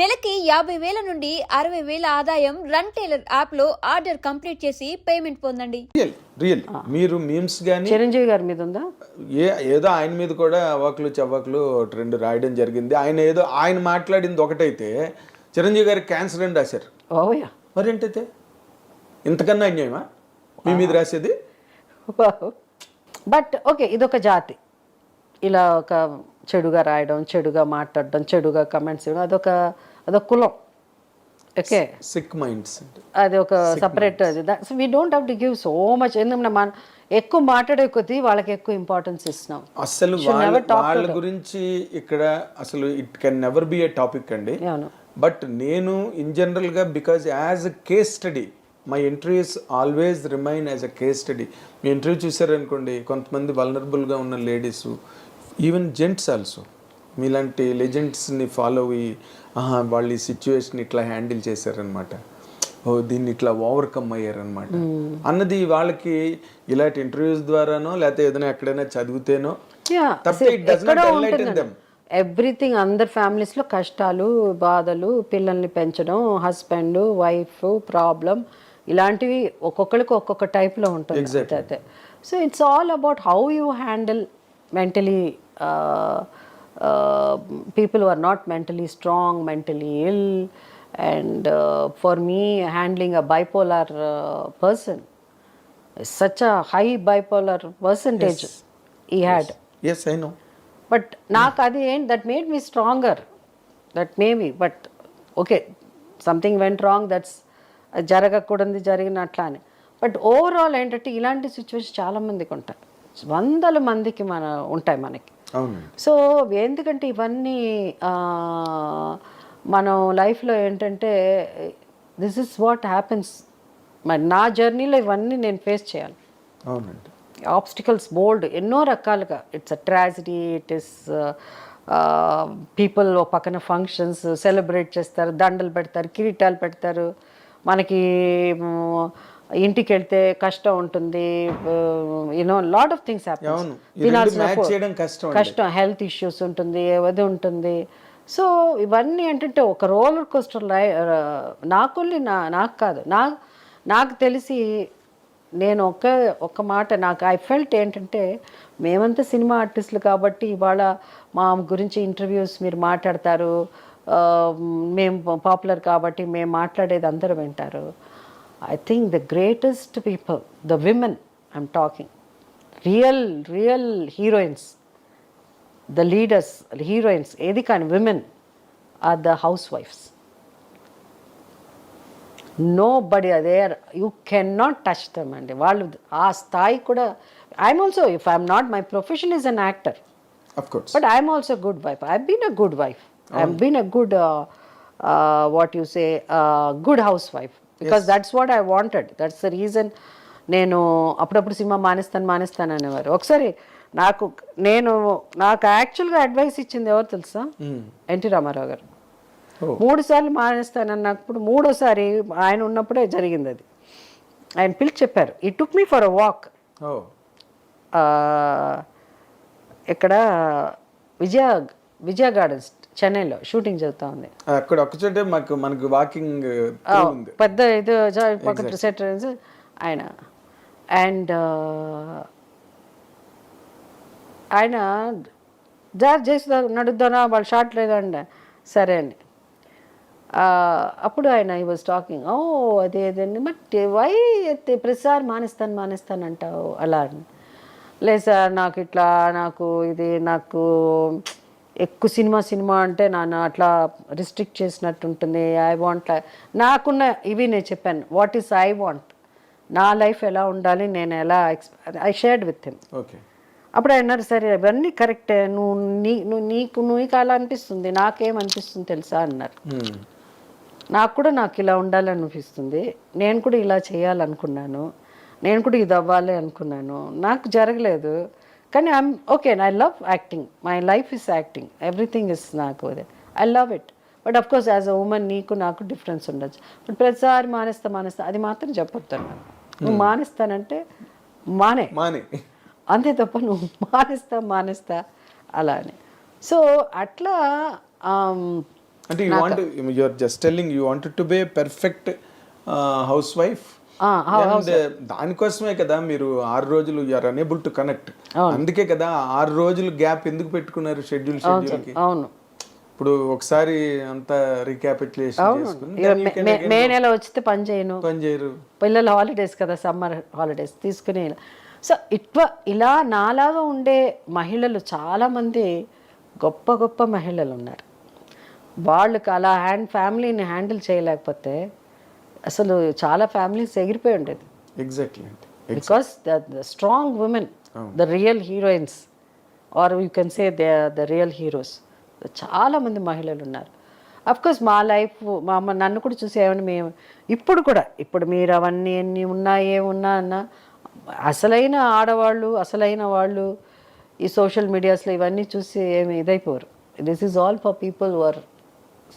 నెలకి యాభై వేల నుండి అరవై వేల ఆదాయం రన్ టైలర్ యాప్లో ఆర్డర్ కంప్లీట్ చేసి పేమెంట్ పొందండి. Real real. మీరు మీమ్స్ కానీ చిరంజీవి గారి మీద ఉందా? ఏ ఏదో ఆయన మీద కూడా అవ్వకులు చవ్వకులు ఒకటి రెండు రాయడం జరిగింది. ఆయన ఏదో ఆయన మాట్లాడింది ఒకటైతే చిరంజీవి గారికి క్యాన్సర్ అని రాశారు. ఓయా మరేంటైతే? ఇంతకన్నా అన్యాయమా? మీ మీద రాసేది? బట్ ఓకే ఇదొక జాతి. ఇలా ఒక చెడుగా రాయడం చెడుగా మాట్లాడడం చెడుగా కమెంట్స్ ఇవ్వడం అదొక అదొక కులం ఓకే సిక్ మైండ్స్ అది ఒక సపరేట్ అది. So we don't have to give so much. ఎందుకంటే మన ఎక్కువ మాట్లాడే కొద్దీ వాళ్ళకి ఎక్కువ ఇంపార్టెన్స్ ఇస్తున్నాం. అసలు వాళ్ళ గురించి ఇక్కడ అసలు it can never be a topic అండి. బట్ నేను ఇన్ జనరల్గా because as a case study my interviews always remain as a case study me interview చూసారనుకోండి కొంతమంది వలనరబుల్గా ఉన్న లేడీస్ ఈవెన్ జెంట్స్ ఆల్సో మీలాంటి లెజెండ్స్ని ఫాలో అయ్యి ఆహా వాళ్ళు ఈ సిచ్యువేషన్ ఇట్లా హ్యాండిల్ చేశారనమాట ఓ దీన్ని ఇట్లా ఓవర్కమ్ అయ్యారనమాట అన్నది వాళ్ళకి ఇలాంటి ఇంటర్వ్యూస్ ద్వారానో లేకపోతే ఏదైనా ఎక్కడైనా చదివితేనో. ఎవ్రీథింగ్ అందరి ఫ్యామిలీస్లో కష్టాలు బాధలు పిల్లల్ని పెంచడం హస్బెండ్ వైఫ్ ప్రాబ్లం ఇలాంటివి ఒక్కొక్కరికి ఒక్కొక్క టైప్లో ఉంటుంది అయితే so it's all about how you handle mentally people are not mentally strong mentally ill and for me handling a bipolar person such a high bipolar percentage he had. Yes I know but నాకు అది ఏంటి that made me stronger that may be but okay something went wrong that's జరగకూడదు జరిగిన అట్లా అని but overall ఏంటంటే ఇలాంటి situation చాలా మందికి ఉంటాయి వందల మందికి మన ఉంటాయి మనకి సో ఎందుకంటే ఇవన్నీ మనం లైఫ్లో ఏంటంటే దిస్ ఇస్ వాట్ హ్యాపెన్స్. మరి నా జర్నీలో ఇవన్నీ నేను ఫేస్ చేయాలి. అవునండి. ఆబ్స్టికల్స్ బోల్డ్ ఎన్నో రకాలుగా. It's a tragedy it is people ఒక పక్కన ఫంక్షన్స్ సెలబ్రేట్ చేస్తారు దండలు పెడతారు కిరీటాలు పెడతారు. మనకి ఇంటికి వెళ్తే కష్టం ఉంటుంది యూనో లాట్ ఆఫ్ థింగ్స్ చేయడం కష్టం హెల్త్ ఇష్యూస్ ఉంటుంది అది ఉంటుంది. సో ఇవన్నీ ఏంటంటే ఒక రోలర్ కోస్టర్ లై నాకు నా నాకు కాదు. నా నాకు తెలిసి నేను ఒక ఒక మాట నాకు ఐ ఫెల్ట్ ఏంటంటే మేమంతా సినిమా ఆర్టిస్టులు కాబట్టి ఇవాళ మా గురించి ఇంటర్వ్యూస్ మీరు మాట్లాడతారు. మేము పాపులర్ కాబట్టి మేము మాట్లాడేది అందరూ వింటారు. I think the greatest people the women I'm talking real real heroines the leaders heroines ఏది కానీ విమెన్ ఆర్ ద హౌస్ wives nobody other you can not touch them అండి వాళ్ళు ఆ స్థాయి కూడా I'm also if I'm not my profession is an actor of course but I'm also good wife I been a good wife I been a good what you say good house wife because that's what I wanted that's the reason నేను అప్పుడప్పుడు cinema మానేస్తాను మానేస్తాను అనేవారు. ఒకసారి నాకు నేను నాకు యాక్చువల్గా అడ్వైస్ ఇచ్చింది ఎవరు తెలుసా? ఎన్టీ రామారావు గారు. మూడు సార్లు మానేస్తానన్నప్పుడు మూడోసారి ఆయన ఉన్నప్పుడే జరిగింది అది. ఆయన పిలిచి చెప్పారు ఈ టుక్ మీ ఫర్ అ వాక్ ఇక్కడ విజయ విజయ గార్డెన్స్. చెన్నైలో షూటింగ్ జరుగుతూ ఉంది. అక్కడ ఒక్కచోటే మాకు మనకు వాకింగ్ పెద్ద ఇది పక్కన సెట్ ఆయన. అండ్ ఆయన జార్ చేసి నడుద్దానా వాళ్ళు షార్ట్ లేదండి సరే అండి ఆ, అప్పుడు ఆయన ఈ వాజ్ టాకింగ్ ఓ అదే అదండి బట్ వై ప్రతిసారి మానేస్తాను మానేస్తాను అంటావు? అలా అని. లేదు సార్ నాకు ఇట్లా నాకు ఇది నాకు ఎక్కువ సినిమా సినిమా అంటే నన్ను అట్లా రిస్ట్రిక్ట్ చేసినట్టు ఉంటుంది ఐ వాంట్ నాకున్న ఇవి నేను చెప్పాను. వాట్ ఈస్ ఐ వాంట్ నా లైఫ్ ఎలా ఉండాలి? నేను ఎలా I shared with him okay అప్పుడు అన్నారు సరే ఇవన్నీ కరెక్టే నువ్వు నీ నువ్వు నీకు నీకు అలా అనిపిస్తుంది. నాకేమనిపిస్తుంది తెలుసా? అన్నారు. నాకు కూడా నాకు ఇలా ఉండాలని అనిపిస్తుంది నేను కూడా ఇలా చేయాలనుకున్నాను. నేను కూడా ఇది అవ్వాలి అనుకున్నాను. నాకు జరగలేదు. కానీ I'm okay I love acting. My life is acting everything is నాకు I love it but of course as a woman నీకు నాకు డిఫరెన్స్ ఉండొచ్చు. బట్ ప్రతిసారి మానేస్తా మానేస్తా అది మాత్రం చెప్పొద్దు అన్నాను. నువ్వు మానేస్తానంటే మానే. మాని. అంతే తప్ప నువ్వు మానేస్తా మానేస్తా అలా అని. సో అట్లా అంటే you want you are just telling you want to be perfect housewife and దానికోసమే కదా మీరు ఆరు రోజులు you are unable to connect అందుకే కదా ఆరు రోజులు గ్యాప్ ఎందుకు పెట్టుకున్నారు షెడ్యూల్ అవును ఇప్పుడు ఒకసారి అంతా ఇక మే- నెల వచ్చితే పని చేయను. పని చేయరు. పిల్లల హాలిడేస్ కదా సమ్మర్ హాలిడేస్ తీసుకుని సో ఇట్లా ఇలా నాలాగా ఉండే మహిళలు చాలామంది గొప్ప గొప్ప మహిళలు ఉన్నారు. వాళ్ళకి అలా హ్యాండ్ ఫ్యామిలీని హ్యాండిల్ చేయలేకపోతే అసలు చాలా ఫ్యామిలీస్ ఎగిరిపోయి ఉండేది. Exactly because the strong women the real heroines are you can say they the real heroes చాలా మంది మహిళలు ఉన్నారు. కోర్స్ మా లైఫ్ మా అమ్మ నన్ను కూడా చూసి ఏమని మేము ఇప్పుడు కూడా ఇప్పుడు మీరు అవన్నీ ఎన్ని ఉన్నా ఏమున్నా అన్న అసలైన ఆడవాళ్ళు అసలైన వాళ్ళు ఈ సోషల్ మీడియాస్లో ఇవన్నీ చూసి ఏమి ఇదైపోరు. This is all for people were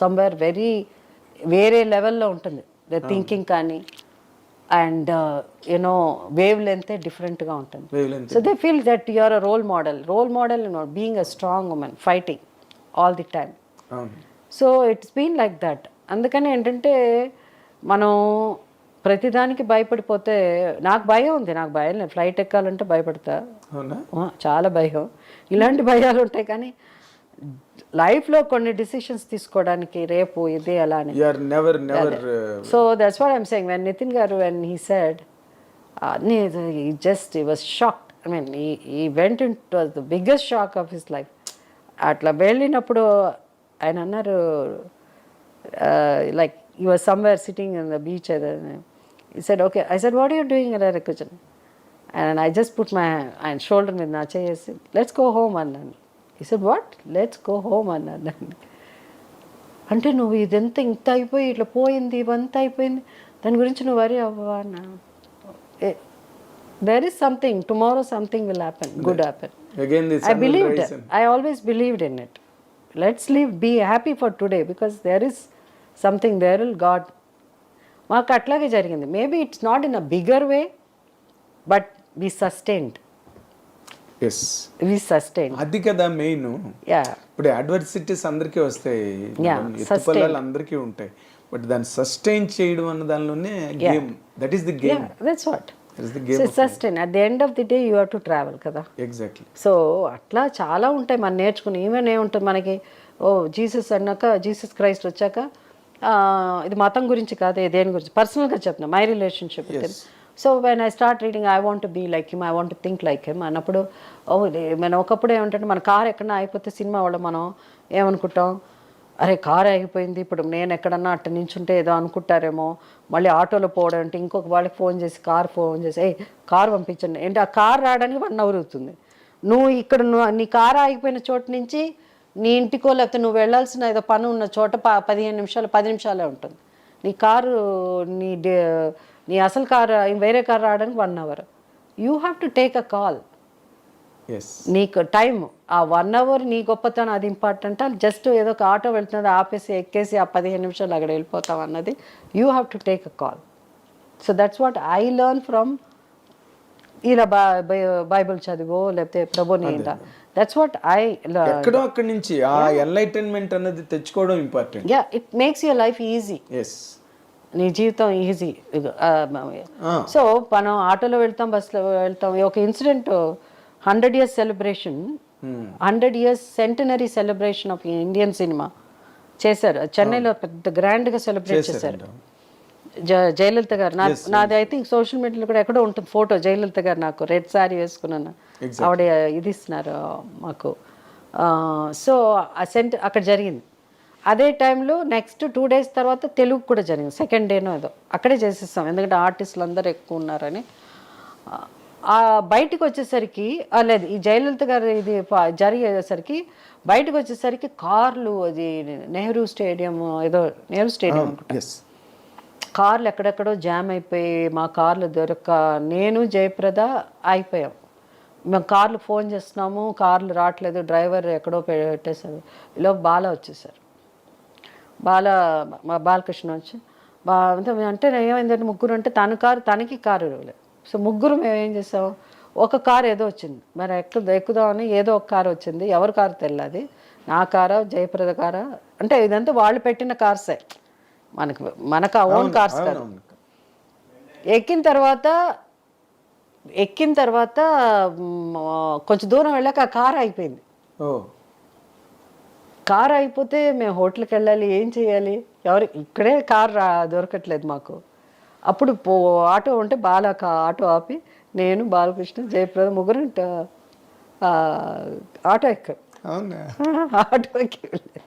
somewhere very వేరే లెవెల్లో ఉంటుంది. థింకింగ్ కానీ అండ్ యునో వేవ్ లెంత్ డిఫరెంట్గా ఉంటుంది. So they feel that you are a role model role model being a strong woman fighting all the time so it's been like that అందుకని ఏంటంటే మనం ప్రతిదానికి భయపడిపోతే నాకు భయం ఉంది నాకు భయం లేదు ఫ్లైట్ ఎక్కాలంటే భయపడతా. చాలా భయం. ఇలాంటి భయాలు ఉంటాయి కానీ లైఫ్లో కొన్ని డిసిషన్స్ తీసుకోవడానికి రేపు ఇది అలా అని. So that's what I'm saying when Nitin గారు when he said just he was shock I mean he went it was the biggest shock of his life అట్లా వెళ్ళినప్పుడు ఆయన అన్నారు like you was somewhere sitting in the beach he said okay I said what you're doing అలా కూర్చొని and I just put my ఆయన shoulder మీద నా చేసి లెట్స్ గో హోమ్ అన్నాను. Said what let's go home అన్నాను అంటే నువ్వు ఇదంతా ఇంత అయిపోయి ఇట్లా పోయింది ఇవంతా అయిపోయింది దాని గురించి నువ్వు వరి అవ్వవా అన్నా? There is something tomorrow something will happen good happen believed it. I always believed in it. Let's live, be happy for today because there is something there will God. మాకు అట్లాగే జరిగింది. Maybe it's not in a bigger way but we sustained yes we sustain అది కదా main yeah ఇప్పుడు adversities అందరికీ వస్తాయి. ఎత్తుపల్లాలు అందరికీ ఉంటాయి. బట్ దాన్ని సస్టైన్ చేయడం అన్న దానిలోనే game that is the game that's what sustain at the end of the day you have to travel కదా. ఎగ్జాక్ట్లీ సో అట్లా చాలా ఉంటాయి. మనం నేర్చుకుని ఈవెన్ ఏముంటుంది మనకి? ఓ జీసస్ అన్నాక జీసస్ క్రైస్ట్ వచ్చాక ఇది మతం గురించి కాదు దేని గురించి? పర్సనల్గా చెప్తున్నా. My relationship so when I start reading I want be like him I want think like him అన్నప్పుడు ఓ మనం ఒకప్పుడు ఏమంటే మన కార్ ఎక్కడన్నా అయిపోతే సినిమా వాళ్ళు మనం ఏమనుకుంటాం? అరే కార్ ఆగిపోయింది ఇప్పుడు నేను ఎక్కడన్నా అట్ట నించుంటే ఏదో అనుకుంటారేమో మళ్ళీ ఆటోలో పోవడం అంటే ఇంకొక వాళ్ళకి ఫోన్ చేసి కార్ ఫోన్ చేసి ఏ కార్ పంపించండి. ఏంటి ఆ కార్ రావడానికి వన్ అవర్ అవుతుంది. నువ్వు ఇక్కడ నువ్వు నీ కార్ ఆగిపోయిన చోటు నుంచి నీ ఇంటికో లేకపోతే నువ్వు వెళ్ళాల్సిన ఏదో పని ఉన్న చోట ప పదిహేను నిమిషాలు పది నిమిషాలే ఉంటుంది. నీ కారు నీ డే- నీ అసలు కారు వేరే కారు రావడానికి one hour you have to take a call నీకు టైం ఆ వన్ అవర్ నీ గొప్పతనం అది ఇంపార్టెంట్ జస్ట్ ఏదో ఒక ఆటో వెళ్తున్నది ఆపేసి ఎక్కేసి ఆ పదిహేను నిమిషాలు అక్కడ వెళ్ళిపోతాం అన్నది. You have to take a call so that's what I learn from ఇలా బై బైబిల్ చదివో లేకపోతే ప్రభుని ఇలా దట్స్ వాట్ ఐ ఎక్కడో అక్కడి నుంచి ఆ ఎన్లైటన్మెంట్ అన్నది తెచ్చుకోవడం important ya it makes your life easy yes నీ జీవితం ఈజీ సో మనం ఆటోలో వెళ్తాం బస్సులో వెళ్తాం. ఒక incident hundred years celebration hundred years centenary celebration of Indian cinema చేశారు. చెన్నైలో పెద్ద గ్రాండ్గా సెలబ్రేట్ చేశారు. జ- జయలలిత గారు నాది ఐ థింక్ సోషల్ మీడియాలో కూడా ఎక్కడో ఉంటుంది ఫోటో జయలలిత గారు నాకు రెడ్ శారీ వేసుకున్నాను. ఆవిడ ఇది ఇస్తున్నారు మాకు. సో ఆ సెంట్ అక్కడ జరిగింది. అదే టైంలో నెక్స్ట్ టూ డేస్ తర్వాత తెలుగు కూడా జరిగింది. సెకండ్ డేనో ఏదో. అక్కడే చేసేస్తాం. ఎందుకంటే ఆర్టిస్టులు అందరూ ఎక్కువ ఉన్నారని. బయటికి వచ్చేసరికి లేదు ఈ జయలలిత గారు ఇది జరిగేసరికి బయటకు వచ్చేసరికి కార్లు అది నెహ్రూ స్టేడియం ఏదో నెహ్రూ స్టేడియం అనుకుంటా. కార్లు ఎక్కడెక్కడో జామ్ అయిపోయి మా కార్లు దొరక్క నేను జయప్రద అయిపోయాం. మేము కార్లు ఫోన్ చేస్తున్నాము కార్లు రావట్లేదు డ్రైవర్ ఎక్కడో పెట్టేశారు. ఇలా బాల వచ్చేసారు బాల మా బాలకృష్ణ వచ్చి బా అంటే ఏమైందంటే ముగ్గురు అంటే తన కారు తనకి కారు ఇవ్వలేదు సో ముగ్గురు మేము ఏం చేసాం? ఒక కారు ఏదో వచ్చింది. మరి ఎక్కు ఎక్కుదామని ఏదో ఒక కారు వచ్చింది. ఎవరి కారు తెల్లది నా కారా జయప్రద కారా? అంటే ఇదంతా వాళ్ళు పెట్టిన కార్సే. మనకు మనకు ఓన్ కార్స్ కాదు. ఎక్కిన తర్వాత ఎక్కిన తర్వాత కొంచెం దూరం వెళ్ళాక ఆ కార్ అయిపోయింది కార్ అయిపోతే మేము హోటల్కి వెళ్ళాలి ఏం చేయాలి? ఎవరు ఇక్కడే కార్ రా దొరకట్లేదు మాకు. అప్పుడు పో ఆటో ఉంటే బాల ఆటో ఆపి నేను బాలకృష్ణ జయప్రద ముగ్గురు ఆటో ఎక్కాం. అవునా? ఆటోకి వెళ్ళాం.